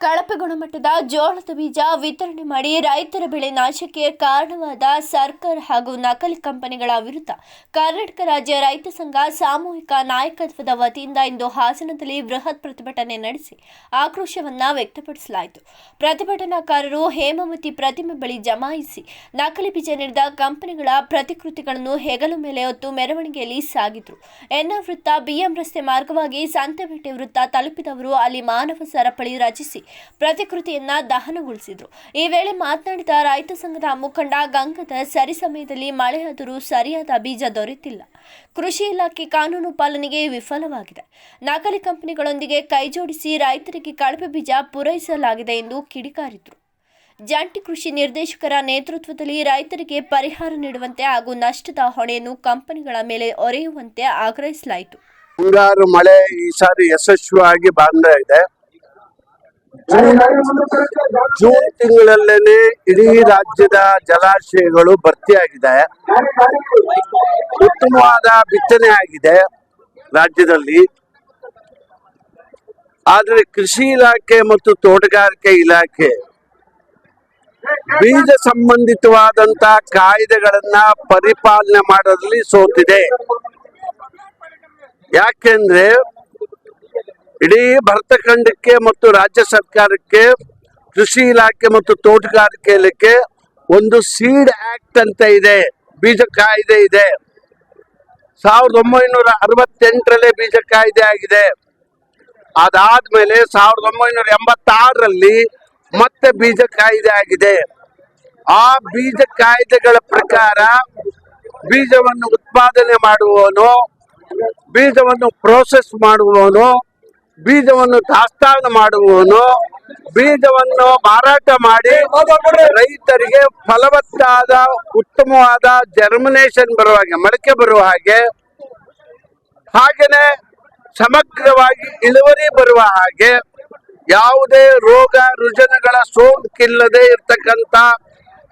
ಕಳಪೆ ಗುಣಮಟ್ಟದ ಜೋಳದ ಬೀಜ ವಿತರಣೆ ಮಾಡಿ ರೈತರ ಬೆಳೆ ನಾಶಕ್ಕೆ ಕಾರಣವಾದ ಸರ್ಕಾರ ಹಾಗೂ ನಕಲಿ ಕಂಪನಿಗಳ ವಿರುದ್ಧ ಕರ್ನಾಟಕ ರಾಜ್ಯ ರೈತ ಸಂಘ ಸಾಮೂಹಿಕ ನಾಯಕತ್ವದ ವತಿಯಿಂದ ಇಂದು ಹಾಸನದಲ್ಲಿ ಬೃಹತ್ ಪ್ರತಿಭಟನೆ ನಡೆಸಿ ಆಕ್ರೋಶವನ್ನು ವ್ಯಕ್ತಪಡಿಸಲಾಯಿತು. ಪ್ರತಿಭಟನಾಕಾರರು ಹೇಮಾವತಿ ಪ್ರತಿಮೆ ಬಳಿ ಜಮಾಯಿಸಿ ನಕಲಿ ಬೀಜ ನೀಡಿದ ಕಂಪನಿಗಳ ಪ್ರತಿಕೃತಿಗಳನ್ನು ಹೆಗಲು ಮೇಲೆ ಹೊತ್ತು ಮೆರವಣಿಗೆಯಲ್ಲಿ ಸಾಗಿದ್ರು. ಎನ್ನ ವೃತ್ತ, ಬಿಎಂ ರಸ್ತೆ ಮಾರ್ಗವಾಗಿ ಸಂತೆಬೇಟೆ ವೃತ್ತ ತಲುಪಿದವರು ಅಲ್ಲಿ ಮಾನವ ಸರಪಳಿ ರಚಿಸಿ ಪ್ರತಿಕೃತಿಯನ್ನ ದಹನಗೊಳಿಸಿದ್ರು. ಈ ವೇಳೆ ಮಾತನಾಡಿದ ರೈತ ಸಂಘದ ಮುಖಂಡ ಗಂಗದ ಸರಿ ಸಮಯದಲ್ಲಿ ಮಳೆಯಾದರೂ ಸರಿಯಾದ ಬೀಜ ದೊರೆತಿಲ್ಲ. ಕೃಷಿ ಇಲಾಖೆ ಕಾನೂನು ಪಾಲನೆಗೆ ವಿಫಲವಾಗಿದೆ. ನಕಲಿ ಕಂಪನಿಗಳೊಂದಿಗೆ ಕೈಜೋಡಿಸಿ ರೈತರಿಗೆ ಕಳಪೆ ಬೀಜ ಪೂರೈಸಲಾಗಿದೆ ಎಂದು ಕಿಡಿಕಾರಿದ್ರು. ಜಂಟಿ ಕೃಷಿ ನಿರ್ದೇಶಕರ ನೇತೃತ್ವದಲ್ಲಿ ರೈತರಿಗೆ ಪರಿಹಾರ ನೀಡುವಂತೆ ಹಾಗೂ ನಷ್ಟದ ಹೊಣೆಯನ್ನು ಕಂಪನಿಗಳ ಮೇಲೆ ಒರೆಯುವಂತೆ ಆಗ್ರಹಿಸಲಾಯಿತು. ಮುಂಗಾರು ಮಳೆ ಈ ಸಾರಿ ಯಶಸ್ವಿಯಾಗಿ ಬಂದ ಇದೆ. ಜೂನ್ ತಿಂಗಳಲ್ಲೇನೆ ಇಡೀ ರಾಜ್ಯದ ಜಲಾಶಯಗಳು ಭರ್ತಿಯಾಗಿದೆ. ಉತ್ತಮವಾದ ಬಿತ್ತನೆ ಆಗಿದೆ ರಾಜ್ಯದಲ್ಲಿ. ಆದರೆ ಕೃಷಿ ಇಲಾಖೆ ಮತ್ತು ತೋಟಗಾರಿಕೆ ಇಲಾಖೆ ಬೀಜ ಸಂಬಂಧಿತವಾದಂತ ಕಾಯ್ದೆಗಳನ್ನ ಪರಿಪಾಲನೆ ಮಾಡೋದ್ರಲ್ಲಿ ಸೋತಿದೆ. ಯಾಕೆಂದ್ರೆ ಇಡೀ ಭರತ ಖಂಡಕ್ಕೆ ಮತ್ತು ರಾಜ್ಯ ಸರ್ಕಾರಕ್ಕೆ, ಕೃಷಿ ಇಲಾಖೆ ಮತ್ತು ತೋಟಗಾರಿಕೆ ಇಲಾಖೆ ಒಂದು ಸೀಡ್ ಆಕ್ಟ್ ಅಂತ ಇದೆ. ಬೀಜ ಕಾಯ್ದೆ ಇದೆ. ಸಾವಿರದ ಒಂಬೈನೂರ ಅರವತ್ತೆಂಟರಲ್ಲೇ ಬೀಜ ಕಾಯ್ದೆ ಆಗಿದೆ. ಅದಾದ್ಮೇಲೆ ಸಾವಿರದ ಒಂಬೈನೂರ ಎಂಬತ್ತಾರರಲ್ಲಿ ಮತ್ತೆ ಬೀಜ ಕಾಯ್ದೆ ಆಗಿದೆ. ಆ ಬೀಜ ಕಾಯ್ದೆಗಳ ಪ್ರಕಾರ ಬೀಜವನ್ನು ಉತ್ಪಾದನೆ ಮಾಡುವವನು, ಬೀಜವನ್ನು ಪ್ರೋಸೆಸ್ ಮಾಡುವವನು ಬೀಜವನ್ನು ದಾಸ್ತಾನು ಮಾಡುವವನು, ಬೀಜವನ್ನು ಮಾರಾಟ ಮಾಡಿ ರೈತರಿಗೆ ಫಲವತ್ತಾದ, ಉತ್ತಮವಾದ ಜರ್ಮಿನೇಷನ್ ಬರುವ ಹಾಗೆ ಮೊಳಕೆ ಬರುವ ಹಾಗೆ, ಹಾಗೇನೆ ಸಮಗ್ರವಾಗಿ ಇಳುವರಿ ಬರುವ ಹಾಗೆ ಯಾವುದೇ ರೋಗ, ರುಜನಗಳ ಸೋಂಕಿಲ್ಲದೆ ಇರ್ತಕ್ಕಂಥ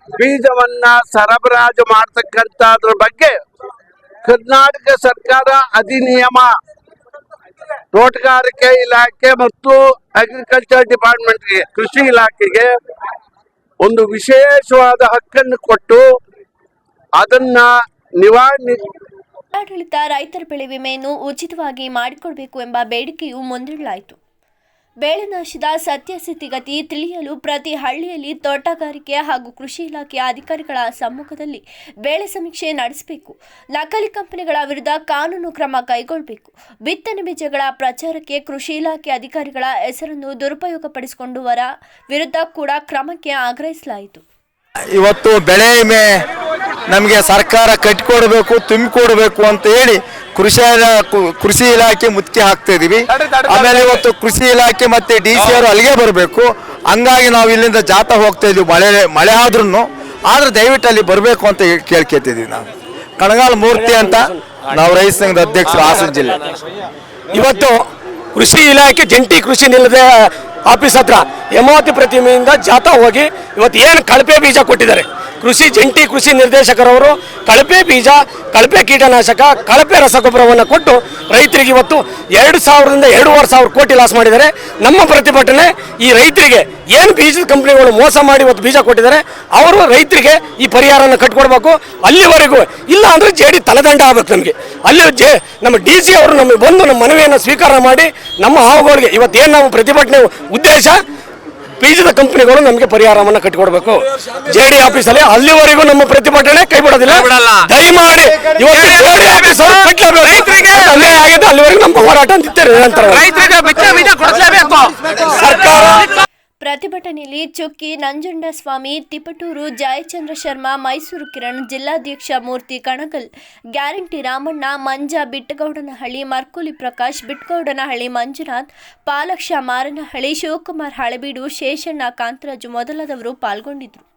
ಬೀಜವನ್ನ ಸರಬರಾಜು ಮಾಡ್ತಕ್ಕಂಥದ್ರ ಬಗ್ಗೆ ಕರ್ನಾಟಕ ಸರ್ಕಾರ ಅಧಿನಿಯಮ ತೋಟಗಾರಿಕೆ ಇಲಾಖೆ ಮತ್ತು ಅಗ್ರಿಕಲ್ಚರ್ ಡಿಪಾರ್ಟ್ಮೆಂಟ್ಗೆ ಕೃಷಿ ಇಲಾಖೆಗೆ ಒಂದು ವಿಶೇಷವಾದ ಹಕ್ಕನ್ನು ಕೊಟ್ಟು ಅದನ್ನ ನಿವಾರಣೆ ಆಡಳಿತ ರೈತರ ಬೆಳೆ ವಿಮೆಯನ್ನು ಉಚಿತವಾಗಿ ಮಾಡಿಕೊಡಬೇಕು ಎಂಬ ಬೇಡಿಕೆಯು ಮುಂದಿಡಲಾಯಿತು. ಬೆಳೆ ನಾಶದ ಸತ್ಯಸ್ಥಿತಿಗತಿ ತಿಳಿಯಲು ಪ್ರತಿ ಹಳ್ಳಿಯಲ್ಲಿ ತೋಟಗಾರಿಕೆ ಹಾಗೂ ಕೃಷಿ ಇಲಾಖೆಯ ಅಧಿಕಾರಿಗಳ ಸಮ್ಮುಖದಲ್ಲಿ ಬೆಳೆ ಸಮೀಕ್ಷೆ ನಡೆಸಬೇಕು. ನಕಲಿ ಕಂಪನಿಗಳ ವಿರುದ್ಧ ಕಾನೂನು ಕ್ರಮ ಕೈಗೊಳ್ಳಬೇಕು. ಬಿತ್ತನೆ ಬೀಜಗಳ ಪ್ರಚಾರಕ್ಕೆ ಕೃಷಿ ಇಲಾಖೆ ಅಧಿಕಾರಿಗಳ ಹೆಸರನ್ನು ದುರುಪಯೋಗಪಡಿಸಿಕೊಂಡವರ ವಿರುದ್ಧ ಕೂಡ ಕ್ರಮಕ್ಕೆ ಆಗ್ರಹಿಸಲಾಯಿತು. ಇವತ್ತು ಬೆಳೆ ನಮಗೆ ಸರ್ಕಾರ ಕಟ್ಟಿಕೊಡ್ಬೇಕು ತುಂಬಿಕೊಡ್ಬೇಕು ಅಂತ ಹೇಳಿ ಕೃಷಿ ಕು- ಕೃಷಿ ಇಲಾಖೆ ಮುತ್ತಿಗೆ ಹಾಕ್ತಾ ಇದೀವಿ. ಆಮೇಲೆ ಇವತ್ತು ಕೃಷಿ ಇಲಾಖೆ ಮತ್ತೆ ಡಿ ಸಿ ಅವರು ಅಲ್ಲಿಗೆ ಬರಬೇಕು. ಹಂಗಾಗಿ ನಾವು ಇಲ್ಲಿಂದ ಜಾಥಾ ಹೋಗ್ತಾ ಇದೀವಿ ಮಳೆ ಮಳೆ ಆದ್ರೂ ಆದ್ರೆ ದಯವಿಟ್ಟು ಅಲ್ಲಿ ಬರಬೇಕು ಅಂತ ಹೇಳಿ ಕೇಳ್ಕೊತಿದೀವಿ ನಾವು. ಕಣಗಾಲ್ ಮೂರ್ತಿ ಅಂತ ನಾವು ರೈತ ಸಂಘದ ಅಧ್ಯಕ್ಷರು ಹಾಸನ ಜಿಲ್ಲೆ. ಇವತ್ತು ಕೃಷಿ ಇಲಾಖೆ ಜಂಟಿ ಕೃಷಿ ನಿಲ್ಲದೆ ಆಫೀಸ್ ಹತ್ರ ಹೇಮಾವತಿ ಪ್ರತಿಮೆಯಿಂದ ಜಾಥಾ ಹೋಗಿ ಇವತ್ತು ಏನು ಕಳಪೆ ಬೀಜ ಕೊಟ್ಟಿದ್ದಾರೆ. ಕೃಷಿ ಜಂಟಿ ಕೃಷಿ ನಿರ್ದೇಶಕರವರು ಕಳಪೆ ಬೀಜ, ಕಳಪೆ ಕೀಟನಾಶಕ, ಕಳಪೆ ರಸಗೊಬ್ಬರವನ್ನು ಕೊಟ್ಟು ರೈತರಿಗೆ ಇವತ್ತು ಎರಡು ಸಾವಿರದಿಂದ ಎರಡೂವರೆ ಸಾವಿರ ಕೋಟಿ ಲಾಸ್ ಮಾಡಿದ್ದಾರೆ. ನಮ್ಮ ಪ್ರತಿಭಟನೆ ಈ ರೈತರಿಗೆ ಏನು ಬೀಜದ ಕಂಪ್ನಿಗಳು ಮೋಸ ಮಾಡಿ ಇವತ್ತು ಬೀಜ ಕೊಟ್ಟಿದ್ದಾರೆ, ಅವರು ರೈತರಿಗೆ ಈ ಪರಿಹಾರನ ಕಟ್ಕೊಡ್ಬೇಕು. ಅಲ್ಲಿವರೆಗೂ ಇಲ್ಲ ಅಂದ್ರೆ ಜೆ ಡಿ ತಲೆದಂಡ ಆಗ್ಬೇಕು ನಮಗೆ. ಅಲ್ಲಿ ಜೆ ನಮ್ಮ ಡಿ ಸಿ ಅವರು ನಮಗೆ ಬಂದು ನಮ್ಮ ಮನವಿಯನ್ನು ಸ್ವೀಕಾರ ಮಾಡಿ ನಮ್ಮ ಹಾವುಗಳಿಗೆ ಇವತ್ತೇನು ನಾವು ಪ್ರತಿಭಟನೆ ಉದ್ದೇಶ ಬೀಜದ ಕಂಪನಿಗಳು ನಮಗೆ ಪರಿಹಾರವನ್ನು ಕಟ್ಟಿಕೊಡ್ಬೇಕು ಜೆ ಡಿ ಆಫೀಸಲ್ಲಿ ಅಲ್ಲಿವರೆಗೂ ನಮ್ಮ ಪ್ರತಿಭಟನೆ ಕೈ ಬಿಡೋದಿಲ್ಲ ದಯಮಾಡಿ ಇವತ್ತು ಜೆ ಡಿ ಕಟ್ಟಲೇಬೇಕು ಅಲ್ಲೇ ಆಗಿದೆ ಅಲ್ಲಿವರೆಗೂ ನಮ್ಮ ಹೋರಾಟ ನಿಂತಿದೆ ನಿರಂತರ ಸರ್ಕಾರ ಪ್ರತಿಭಟನೆಯಲ್ಲಿ ಚೊಕ್ಕಿ, ನಂಜುಂಡಸ್ವಾಮಿ, ತಿಪಟೂರು, ಜಯಚಂದ್ರ ಶರ್ಮಾ, ಮೈಸೂರು ಕಿರಣ್, ಜಿಲ್ಲಾಧ್ಯಕ್ಷ ಮೂರ್ತಿ ಕಣಕಲ್ ಗ್ಯಾರಂಟಿ ರಾಮಣ್ಣ, ಮಂಜ ಬಿಟ್ಟಗೌಡನಹಳ್ಳಿ, ಮರ್ಕುಲಿ ಪ್ರಕಾಶ್ ಬಿಟ್ಟಗೌಡನಹಳ್ಳಿ, ಮಂಜುನಾಥ್, ಪಾಲಕ್ಷ ಮಾರನಹಳ್ಳಿ, ಶಿವಕುಮಾರ್ ಹಳಬೀಡು, ಶೇಷಣ್ಣ, ಕಾಂತರಾಜು ಮೊದಲಾದವರು ಪಾಲ್ಗೊಂಡಿದ್ದರು.